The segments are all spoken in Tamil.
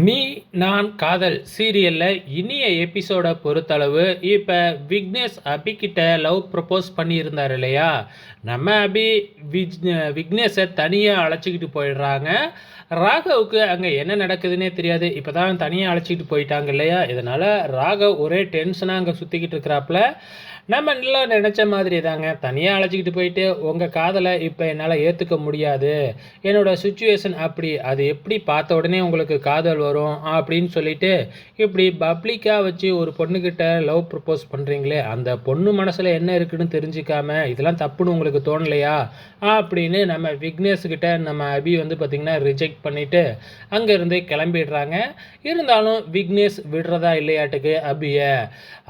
நீ நான் காதல் சீரியலில் இனிய எபிசோடை பொறுத்தளவு இப்போ விக்னேஷ் அபிக்கிட்ட லவ் ப்ரப்போஸ் பண்ணியிருந்தார் இல்லையா? நம்ம அபி விஜ் விக்னேஷை தனியாக அழைச்சிக்கிட்டு போயிடுறாங்க. ராகவுக்கு அங்கே என்ன நடக்குதுன்னே தெரியாது. இப்போ தான் தனியாக அழைச்சிக்கிட்டு போயிட்டாங்க இல்லையா? இதனால் ராகவ் ஒரே டென்ஷனாக அங்கே சுற்றிக்கிட்டு இருக்கிறாப்புல. நம்ம நல்லா நினச்ச மாதிரி தாங்க. தனியாக அழைச்சிக்கிட்டு போயிட்டு உங்கள் காதலை இப்போ என்னால் ஏற்றுக்க முடியாது. என்னோடய சுச்சுவேஷன் அப்படி அது எப்படி பார்த்த உடனே உங்களுக்கு காதல் வரும் அப்படின்னு சொல்லிட்டு இப்படி பப்ளிக்காக வச்சு ஒரு பொண்ணுக்கிட்ட லவ் ப்ரப்போஸ் பண்ணுறீங்களே அந்த பொண்ணு மனசில் என்ன இருக்குன்னு தெரிஞ்சுக்காம இதெல்லாம் தப்புன்னு உங்களுக்கு தோணலையா அப்படின்னு நம்ம விக்னேஷ்கிட்ட நம்ம அபி வந்து பார்த்திங்கன்னா ரிஜெக்ட் பண்ணிவிட்டு அங்கேருந்து கிளம்பிடுறாங்க. இருந்தாலும் விக்னேஷ் விடுறதா இல்லையாட்டுக்கு அபியை.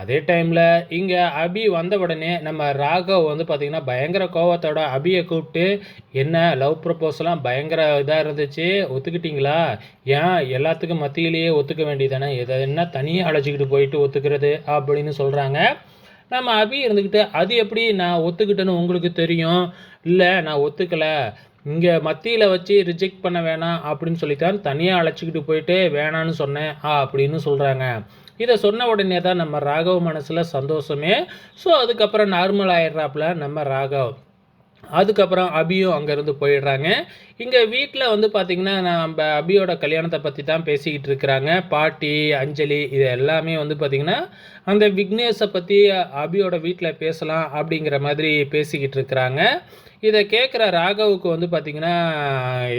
அதே டைமில் இங்கே அபி வந்த உடனே நம்ம ராகவ் வந்து பார்த்திங்கன்னா பயங்கர கோவத்தோட அபியை கூப்பிட்டு என்ன லவ் ப்ரப்போஸ்லாம் பயங்கர இதாக இருந்துச்சு ஒத்துக்கிட்டீங்களா? ஏன் எல்லாத்துக்கும் மத்தியிலேயே ஒத்துக்க வேண்டியதானே எதை என்ன தனியாக அழைச்சிக்கிட்டு போயிட்டு ஒத்துக்கிறது அப்படின்னு சொல்கிறாங்க நம்ம அபி இருந்துக்கிட்டு அது எப்படி? நான் ஒத்துக்கிட்டேன்னு உங்களுக்கு தெரியும். இல்லை நான் ஒத்துக்கலை. இங்கே மத்தியில் வச்சு ரிஜெக்ட் பண்ண வேணாம் அப்படின்னு சொல்லித்தான் தனியாக அழைச்சிக்கிட்டு போயிட்டு வேணான்னு சொன்னேன் ஆ அப்படின்னு சொல்கிறாங்க இதை சொன்ன உடனே தான் நம்ம ராகவ் மனசில் சந்தோஷமே. ஸோ அதுக்கப்புறம் நார்மல் ஆயிடுறாப்புல நம்ம ராகவ். அதுக்கப்புறம் அபியும் அங்கேருந்து போயிடுறாங்க. இங்கே வீட்டில் வந்து பார்த்திங்கன்னா நம்ம அபியோட கல்யாணத்தை பற்றி தான் பேசிக்கிட்டு இருக்கிறாங்க. பாட்டி அஞ்சலி இது எல்லாமே வந்து பார்த்திங்கன்னா அந்த விக்னேஷை பற்றி அபியோட வீட்டில் பேசலாம் அப்படிங்கிற மாதிரி பேசிக்கிட்டு இருக்கிறாங்க. இதை கேட்குற ராகவுக்கு வந்து பார்த்திங்கன்னா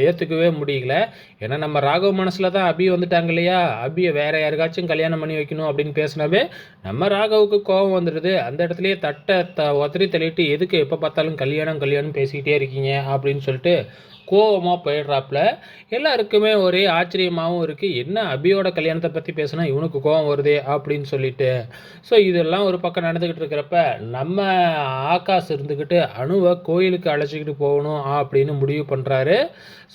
ஏற்றுக்கவே முடியல. ஏன்னா நம்ம ராகவ் மனசில் தான் அபி வந்துட்டாங்க இல்லையா? அபியை வேறு யாருக்காச்சும் கல்யாணம் பண்ணி வைக்கணும் அப்படின்னு பேசினாவே நம்ம ராகவுக்கு கோபம் வந்துடுது. அந்த இடத்துலையே தட்டை த ஒத்தரி தள்ளிட்டு எதுக்கு எப்போ பார்த்தாலும் கல்யாணம் கல்யாணம் பேசிக்கிட்டே இருக்கீங்க? அப்படின்னு சொல்லிட்டு கோவமாக போயிடுறாப்புல. எல்லாருக்குமே ஒரே ஆச்சரியமாகவும் இருக்குது என்ன அபியோட கல்யாணத்தை பற்றி பேசினா இவனுக்கு கோபம் வருதே அப்படின்னு சொல்லிட்டு. ஸோ இதெல்லாம் ஒரு பக்கம் நடந்துக்கிட்டு இருக்கிறப்ப நம்ம ஆகாஷ் இருந்துக்கிட்டு அணுவை கோயிலுக்கு அழைச்சிக்கிட்டு போகணும் அப்படின்னு முடிவு பண்ணுறாரு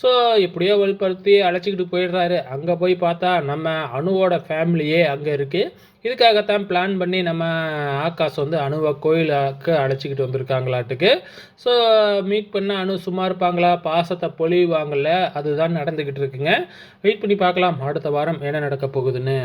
ஸோ இப்படியோ வலுப்படுத்தி அழைச்சிக்கிட்டு போயிடுறாரு. அங்கே போய் பார்த்தா நம்ம அணுவோட ஃபேமிலியே அங்கே இருக்குது இதுக்காகத்தான் பிளான் பண்ணி நம்ம ஆகாஷ் வந்து அணுவை கோயிலுக்கு அழைச்சிக்கிட்டு வந்திருக்காங்களாட்டுக்கு. ஸோ மீட் பண்ண அணு சும்மா இருப்பாங்களா? பாசத்தை பொழிவாங்கல்ல அதுதான் நடந்துக்கிட்டு இருக்குங்க. வெயிட் பண்ணி பார்க்கலாம். அடுத்த வாரம் என்ன நடக்க போகுதுன்னு.